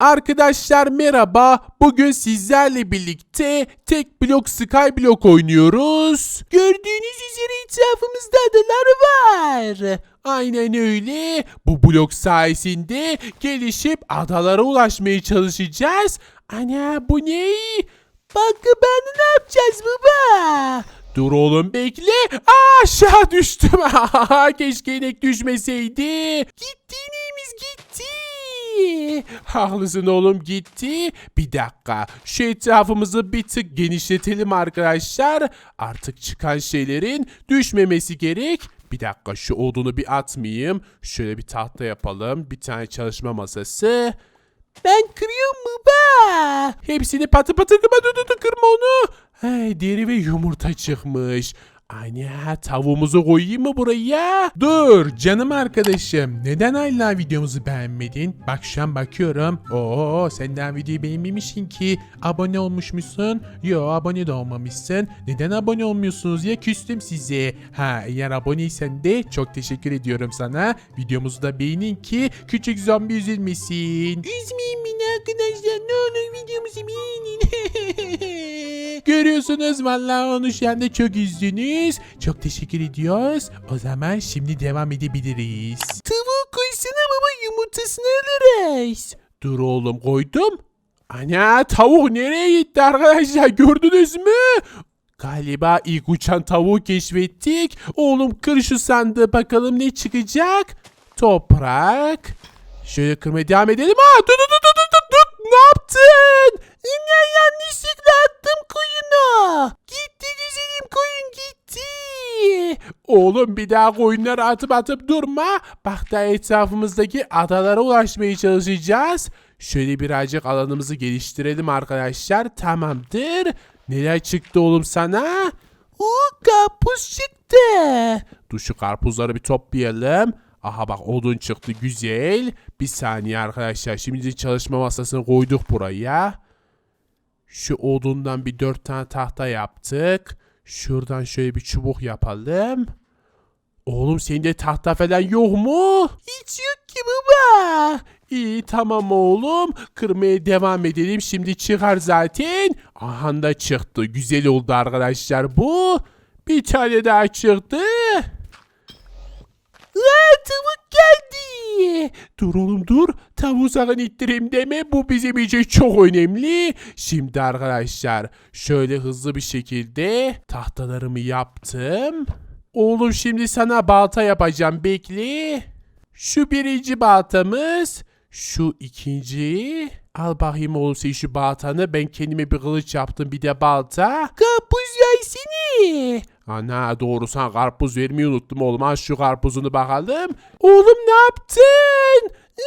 Arkadaşlar merhaba. Bugün sizlerle birlikte tek blok skyblock oynuyoruz. Gördüğünüz üzere etrafımızda adalar var. Aynen öyle. Bu blok sayesinde gelişip adalara ulaşmaya çalışacağız. Ana bu ne? Bak ben ne yapacağız baba? Dur oğlum bekle. Aa, aşağı düştüm. Keşke inek düşmeseydi. Gitti ineğimiz gitti. Haklısın oğlum gitti. Bir dakika. Şu etrafımızı bir tık genişletelim arkadaşlar. Artık çıkan şeylerin düşmemesi gerek. Bir dakika şu odunu bir atmayayım. Şöyle bir tahta yapalım. Bir tane çalışma masası. Ben kırıyorum baba. Hepsini patı patı kırma dur dur, kırma onu. Hey, deri ve yumurta çıkmış. Ana tavuğumuzu koyayım mı buraya? Dur canım arkadaşım. Neden hala videomuzu beğenmedin? Bak şu an bakıyorum. Oo sen daha videoyu beğenmemişsin ki. Abone olmuşmuşsun. Yo abone de olmamışsın. Neden abone olmuyorsunuz ya küstüm size. Ha eğer aboneysen de çok teşekkür ediyorum sana. Videomuzu da beğenin ki küçük zombi üzülmesin. Üzmeyin beni arkadaşlar. Ne olur videomuzu beğenin. Görüyorsunuz vallahi onu şu anda çok üzdünüz. Çok teşekkür ediyoruz. O zaman şimdi devam edebiliriz. Tavuğu koysana baba yumurtasını alırız. Dur oğlum koydum. Ana tavuk nereye gitti arkadaşlar gördünüz mü? Galiba ilk uçan tavuğu keşfettik. Oğlum kır şu sandığı bakalım ne çıkacak. Toprak. Şöyle kırmaya devam edelim. Aa dur dur dur dur dur dur. Ne yaptın? Yine yanlışlıkla attım koyunu. Gitti güzelim koyun gitti. Oğlum bir daha koyunları atıp atıp durma. Bak da etrafımızdaki adalara ulaşmaya çalışacağız. Şöyle birazcık alanımızı geliştirelim arkadaşlar. Tamamdır. Neler çıktı oğlum sana? O karpuz çıktı. Dur şu karpuzları bir toplayalım. Aha bak odun çıktı güzel. Bir saniye arkadaşlar. Şimdi çalışma masasını koyduk buraya. Şu odundan bir dört tane tahta yaptık. Şuradan şöyle bir çubuk yapalım. Oğlum sende tahta falan yok mu? Hiç yok ki baba. İyi tamam oğlum. Kırmaya devam edelim. Şimdi çıkar zaten. Aha da çıktı. Güzel oldu arkadaşlar bu. Bir tane daha çıktı. Aa, tavuk geldi. Dur oğlum dur. Tavuğu sakın ittireyim deme. Bu bizim için çok önemli. Şimdi arkadaşlar şöyle hızlı bir şekilde tahtalarımı yaptım. Oğlum şimdi sana balta yapacağım. Bekle. Şu birinci baltamız. Şu ikinci. Al bakayım oğlum sen şu baltanı. Ben kendime bir kılıç yaptım bir de balta. Karpuz yersene. Ana doğru sen karpuz vermeyi unuttum oğlum. Al şu karpuzunu bakalım. Oğlum ne yaptın? Ne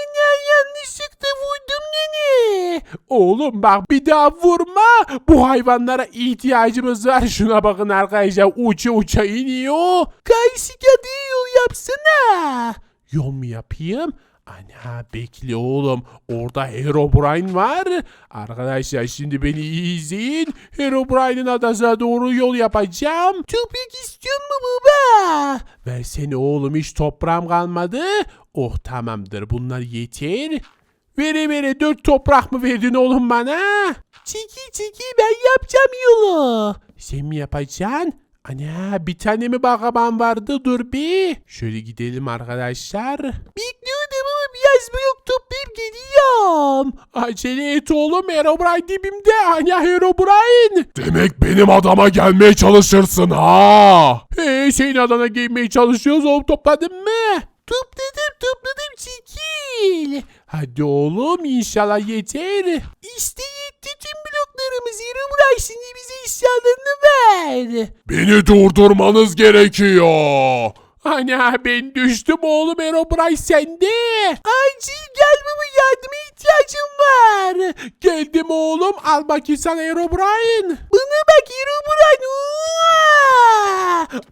yanlışlıkla vurdum nene. Oğlum bak bir daha vurma. Bu hayvanlara ihtiyacımız var. Şuna bakın arkadaşlar uça uça iniyor. Karşıya değil yol yapsana. Yol mu yapayım? Ana bekle oğlum. Orada Herobrine var. Arkadaşlar şimdi beni iyi izleyin. Herobrine'in adasına doğru yol yapacağım. Toprak istiyor mu baba? Versene oğlum hiç toprağım kalmadı. Oh tamamdır bunlar yeter. Vere vere dört toprak mı verdin oğlum bana? Çiki çiki ben yapacağım yolu. Sen mi yapacaksın? Ana bir tane mi bakaban vardı dur bir. Şöyle gidelim arkadaşlar. Bekliyordum ama biraz blok toplayıp geliyorum. Acele et oğlum Herobrine dibimde. Ana Herobrine. Demek benim adama gelmeye çalışırsın ha. Hey senin adana gelmeye çalışıyoruz oğlum topladın mı? Topladım topladım çekil. Hadi oğlum inşallah yeter. İşte yetti tüm bloklarımız Herobrine şimdi bize eşyalarını ver. Beni durdurmanız gerekiyor. Ana ben düştüm oğlum Herobrine sende. Acil gel baba yardıma ihtiyacım var. Geldim oğlum al bakayım sana Herobrine. Bana bak Herobrine.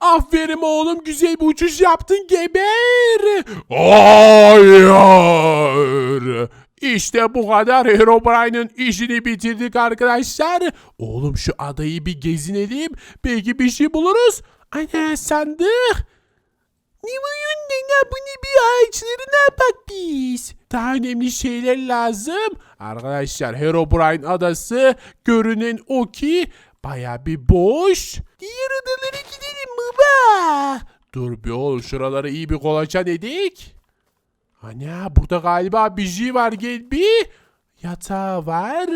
Aferin oğlum güzel bir uçuş yaptın geber. Hayır. İşte bu kadar Herobrine'ın işini bitirdik arkadaşlar. Oğlum şu adayı bir gezinelim. Belki bir şey buluruz. Ana sandık. Ne var ne bu ne bir ağaçları ne yapak biz? Daha önemli şeyler lazım. Arkadaşlar Herobrine adası görünen o ki baya bir boş. Diğer adalara gidelim baba. Dur bir oğlum şuraları iyi bir kolaçan edik. Ana burada galiba bir şey var gel bir. Yatağı var.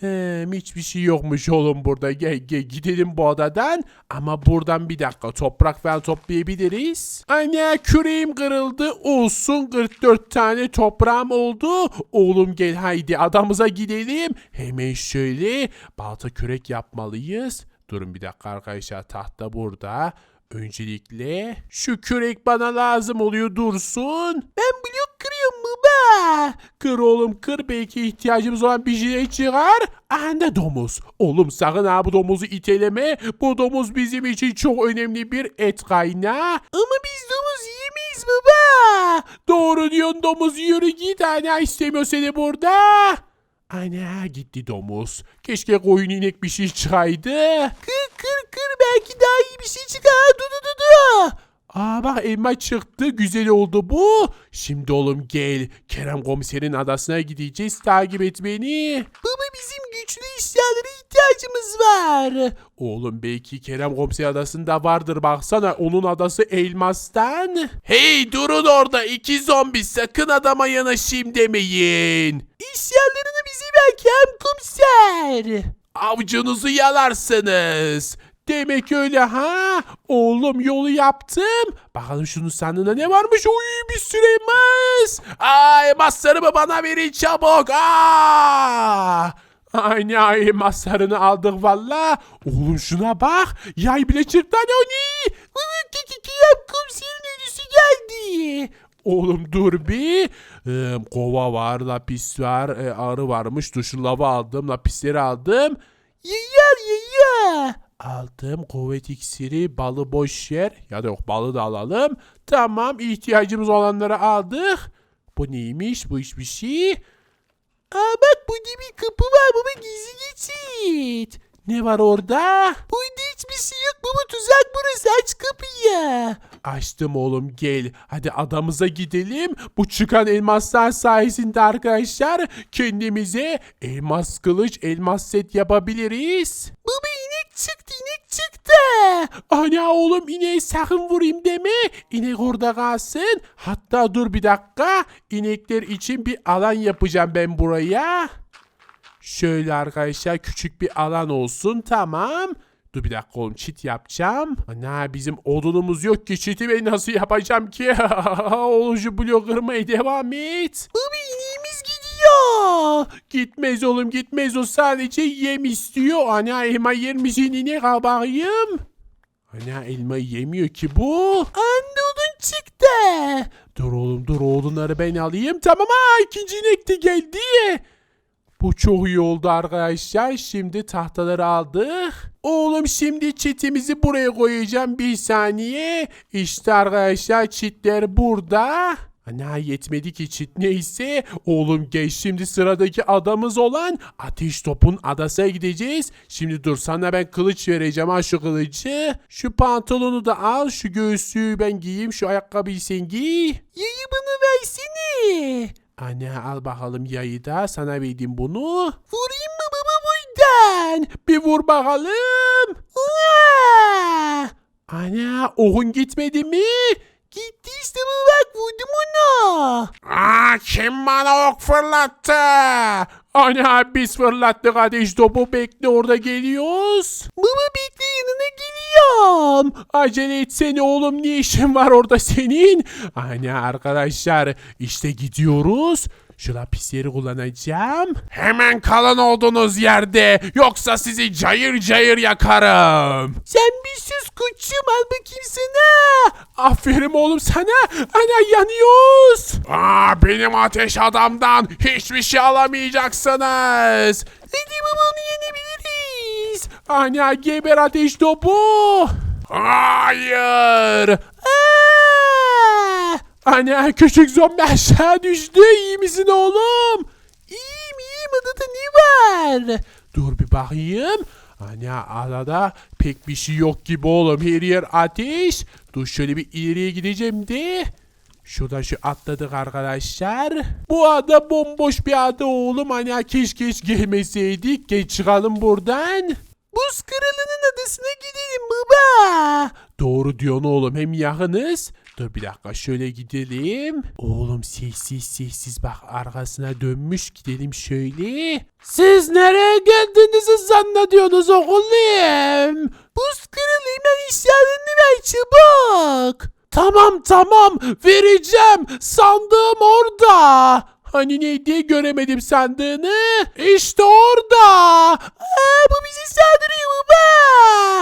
Hem hiçbir şey yokmuş oğlum burada. Gel gel gidelim bu odadan. Ama buradan bir dakika toprak falan toplayabiliriz. Ana küreğim kırıldı. Olsun 44 tane toprağım oldu. Oğlum gel haydi adamıza gidelim. Hemen şöyle balta kürek yapmalıyız. Durun bir dakika arkadaşlar tahta burada. Öncelikle şu kürek bana lazım oluyor dursun. Ben blok kırıyorum baba. Kır oğlum kır belki ihtiyacımız olan bir şey çıkar. Anda domuz. Oğlum sakın ha bu domuzu iteleme. Bu domuz bizim için çok önemli bir et kaynağı. Ama biz domuz yemeyiz baba. Doğru diyorsun domuz yürü git. Ana istemiyor seni burada. Ana gitti domuz. Keşke koyun inek bir şey çıkaydı. Kır kır kır belki daha iyi bir şey çıkar. Du du du du. Aa bak elma çıktı. Güzel oldu bu. Şimdi oğlum gel. Kerem komiserin adasına gideceğiz. Takip et beni. Baba bizim güçlü eşyalara ihtiyacımız var. Oğlum belki Kerem komiser adasında vardır. Baksana onun adası elmastan. Hey durun orada. iki zombi sakın adama yanaşayım demeyin. Ver Kerem komiser. Avcunuzu yalarsınız. Demek öyle ha? Oğlum yolu yaptım. Bakalım şunun sandığında ne varmış? Uy bir sürü elmas. Ay elmaslarımı bana verin çabuk. Aa! Aynı elmaslarını aldık valla. Oğlum şuna bak. Yay bile çıktı hani o ne? Kiyam komiserin ölüsü geldi. Oğlum dur bir. Ee, kova var, lapis var, e, arı varmış. Duşu lava aldım, lapisleri aldım. Yayar yayar. Aldım kuvvet iksiri, balı boş yer. Ya da yok balı da alalım. Tamam ihtiyacımız olanları aldık. Bu neymiş? Bu hiçbir şey. Aa bak burada bir kapı var baba gizli geçit. Ne var orada? Burada hiçbir şey yok baba tuzak burası aç kapıyı. Açtım oğlum gel. Hadi adamıza gidelim. Bu çıkan elmaslar sayesinde arkadaşlar kendimize elmas kılıç, elmas set yapabiliriz. Baba inek çıktı inek çıktı. Ana oğlum ineği sakın vurayım deme. İnek orada kalsın. Hatta dur bir dakika. İnekler için bir alan yapacağım ben buraya. Şöyle arkadaşlar küçük bir alan olsun tamam. Dur bir dakika oğlum çit yapacağım. Ana bizim odunumuz yok ki çiti ben nasıl yapacağım ki? oğlum şu blok kırmaya devam et. Baba ineğimiz gidiyor. Gitmez oğlum gitmez o sadece yem istiyor. Ana elma yer misin inek al bakayım. Ana elma yemiyor ki bu. Anne odun çıktı. Dur oğlum dur odunları ben alayım. Tamam ha ikinci inek de geldi. Bu çok iyi oldu arkadaşlar. Şimdi tahtaları aldık. Oğlum şimdi çitimizi buraya koyacağım bir saniye. İşte arkadaşlar çitler burada. Ana yetmedi ki çit neyse. Oğlum geç şimdi sıradaki adamız olan Ateş Top'un adasına gideceğiz. Şimdi dur sana ben kılıç vereceğim ha şu kılıcı. Şu pantolonu da al. Şu göğsüğü ben giyeyim. Şu ayakkabıyı sen giy. Yayı bana versene. Ana al bakalım yayı da sana verdim bunu. Vurayım mı baba buradan? Bir vur bakalım. Aa! Ana ohun gitmedi mi? Gitti işte bak vurdum onu. Aa kim bana ok fırlattı? Ana biz fırlattık ateş topu bekle orada geliyoruz. Baba bekle yanına geliyorum. Acele etsene oğlum ne işin var orada senin? Ana arkadaşlar işte gidiyoruz. Şu lapisleri kullanacağım. Hemen kalan olduğunuz yerde. Yoksa sizi cayır cayır yakarım. Sen bir sus koçum al bakayım sana. Aferin oğlum sana. Ana yanıyoruz. Aa, benim ateş adamdan hiçbir şey alamayacaksınız. Hadi baba onu yenebiliriz. Ana geber ateş topu. Hayır. Aa! Ana küçük zombi aşağı düştü. İyi misin oğlum? İyiyim iyiyim adada ne var? Dur bir bakayım. Ana arada pek bir şey yok gibi oğlum. Her yer ateş. Dur şöyle bir ileriye gideceğim de. Şurada şu atladık arkadaşlar. Bu ada bomboş bir ada oğlum. Hani keşke hiç gelmeseydik. Geç çıkalım buradan. Buz kralının adasına gidelim baba. Doğru diyorsun oğlum. Hem yakınız. Dur bir dakika şöyle gidelim. Oğlum sessiz sessiz bak arkasına dönmüş gidelim şöyle. Siz nereye geldiğinizi zannediyorsunuz oğlum? Buz hemen işlerini ver çabuk. Tamam tamam vereceğim. Sandığım orada. Hani neydi göremedim sandığını. İşte orada. Aa, bu bizi saldırıyor baba.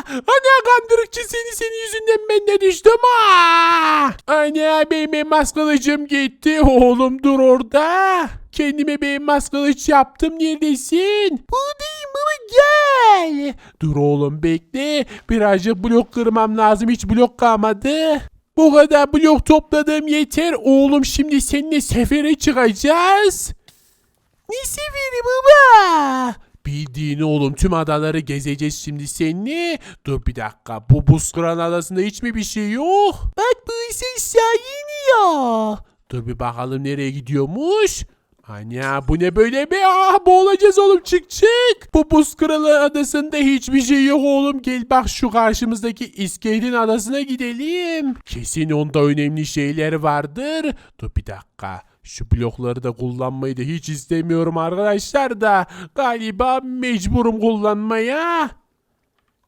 Ana kandırıkçı seni senin yüzünden ben de düştüm ha. Ana benim elmas kılıcım gitti. Oğlum dur orada. Kendime bir elmas kılıç yaptım. Neredesin? Buradayım baba gel. Dur oğlum bekle. Birazcık blok kırmam lazım. Hiç blok kalmadı. Bu kadar blok topladım yeter. Oğlum şimdi seninle sefere çıkacağız. Ne seferi baba? Bildiğin oğlum tüm adaları gezeceğiz şimdi seninle. Dur bir dakika bu buz kıran adasında hiç mi bir şey yok? Bak bu ise aşağı iniyor. Dur bir bakalım nereye gidiyormuş. Ana bu ne böyle be? Ah boğulacağız oğlum çık çık. Bu buz kralı adasında hiçbir şey yok oğlum. Gel bak şu karşımızdaki İskeletin adasına gidelim. Kesin onda önemli şeyler vardır. Dur bir dakika. Şu blokları da kullanmayı da hiç istemiyorum arkadaşlar da. Galiba mecburum kullanmaya.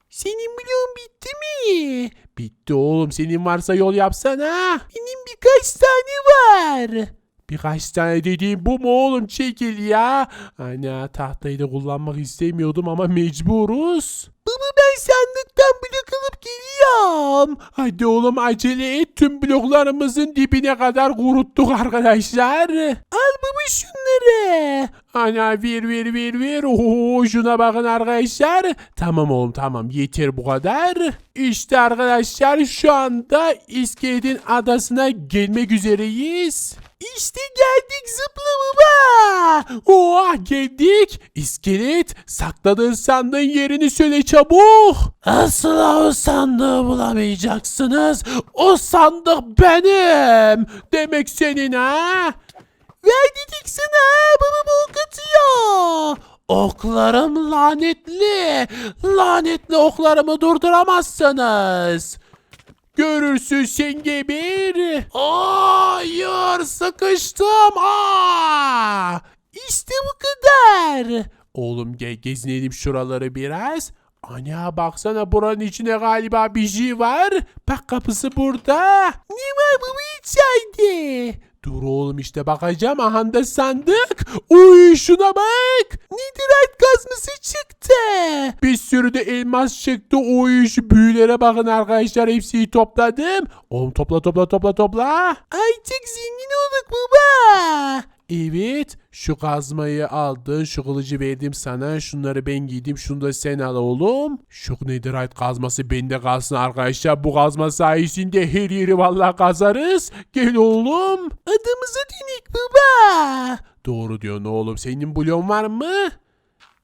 Senin bloğun bitti mi? Bitti oğlum. Senin varsa yol yapsana. Benim birkaç tane var. Birkaç tane dediğim bu mu oğlum çekil ya. Ana tahtayı da kullanmak istemiyordum ama mecburuz. Baba ben sandıktan blok alıp geliyorum. Hadi oğlum acele et tüm bloklarımızın dibine kadar kuruttuk arkadaşlar. Al baba şunları. Ana ver ver ver ver. Oo, şuna bakın arkadaşlar. Tamam oğlum tamam yeter bu kadar. İşte arkadaşlar şu anda İskeletin adasına gelmek üzereyiz. İşte geldik zıpla baba. Oha geldik. İskelet sakladığın sandığın yerini söyle çabuk. Asla o sandığı bulamayacaksınız. O sandık benim. Demek senin ha. Ver dedik sana. Baba bol katıyor. Oklarım lanetli. Lanetli oklarımı durduramazsınız. Görürsün sen geber. Hayır sıkıştım. Aa! İşte bu kadar. Oğlum gel gezinelim şuraları biraz. Ana baksana buranın içine galiba bir şey var. Bak kapısı burada. Ne var bu içeride? Dur oğlum işte bakacağım. Aha da sandık. Uy şuna bak. Nedirat kazması çıktı. Bir sürü de elmas çıktı. Uy şu büyülere bakın arkadaşlar. Hepsini topladım. Oğlum topla topla topla topla. Artık zengin olduk baba. Evet şu kazmayı aldın şu kılıcı verdim sana şunları ben giydim şunu da sen al oğlum. Şu netherite kazması bende kalsın arkadaşlar bu kazma sayesinde her yeri vallahi kazarız. Gel oğlum. Adımıza dönük baba. Doğru diyorsun oğlum senin bloğun var mı?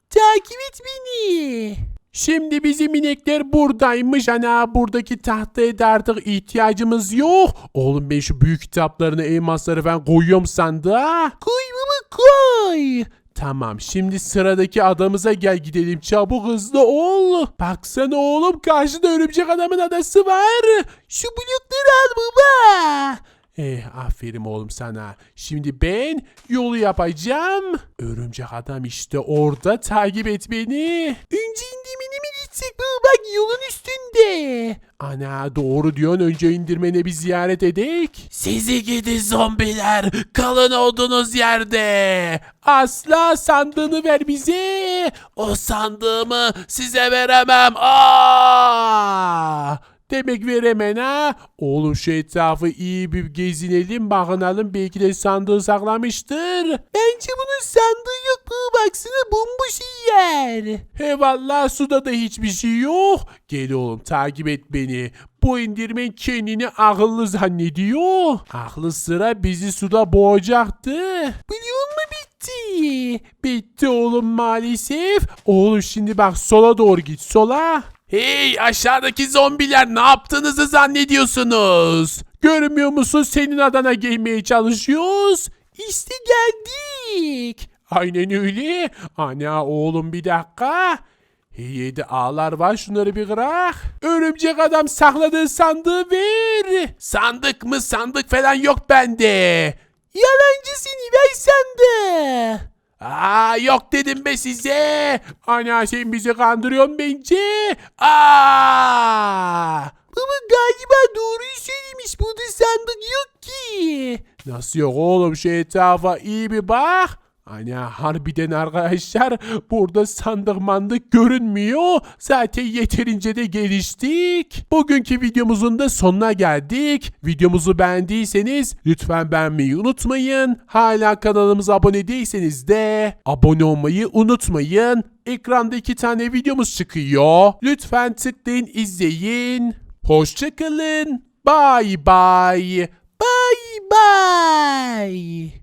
Takip et beni. Şimdi bizim inekler buradaymış. Ana buradaki tahtaya da artık ihtiyacımız yok. Oğlum ben şu büyük kitaplarını, elmasları falan koyuyorum sandığa. Koy baba koy. Tamam şimdi sıradaki adamıza gel gidelim çabuk hızlı ol. Baksana oğlum karşıda örümcek adamın adası var. Şu blokları al baba. Eh aferin oğlum sana. Şimdi ben yolu yapacağım. Örümcek adam işte orada takip et beni. Önce indirmene mi gitsek baba bak yolun üstünde. Ana doğru diyorsun önce indirmene bir ziyaret edek. Sizi gidi zombiler kalın olduğunuz yerde. Asla sandığını ver bize. O sandığımı size veremem. Aa! Demek veremen ha. Oğlum şu etrafı iyi bir gezinelim bakınalım belki de sandığı saklamıştır. Bence bunun sandığı yok bu baksana bomboş yer. He vallahi suda da hiçbir şey yok. Gel oğlum takip et beni. Bu indirmen kendini akıllı zannediyor. Aklı sıra bizi suda boğacaktı. Biliyor musun bitti. Bitti oğlum maalesef. Oğlum şimdi bak sola doğru git sola. Hey aşağıdaki zombiler ne yaptığınızı zannediyorsunuz? Görmüyor musun senin adana gelmeye çalışıyoruz. İşte geldik. Aynen öyle. Ana oğlum bir dakika. Yedi ağlar var şunları bir kırak. Örümcek adam sakladığı sandığı ver. Sandık mı sandık falan yok bende. Yalancısın ver sandığı. Aa yok dedim be size. Ana sen bizi kandırıyorsun bence. Aa. Baba galiba doğruyu söylemiş. Burada sandık yok ki. Nasıl yok oğlum şu etrafa iyi bir bak. Ana harbiden arkadaşlar burada sandık mandık görünmüyor. Zaten yeterince de geliştik. Bugünkü videomuzun da sonuna geldik. Videomuzu beğendiyseniz lütfen beğenmeyi unutmayın. Hala kanalımıza abone değilseniz de abone olmayı unutmayın. Ekranda iki tane videomuz çıkıyor. Lütfen tıklayın izleyin. Hoşçakalın. Bye bye. Bye bye.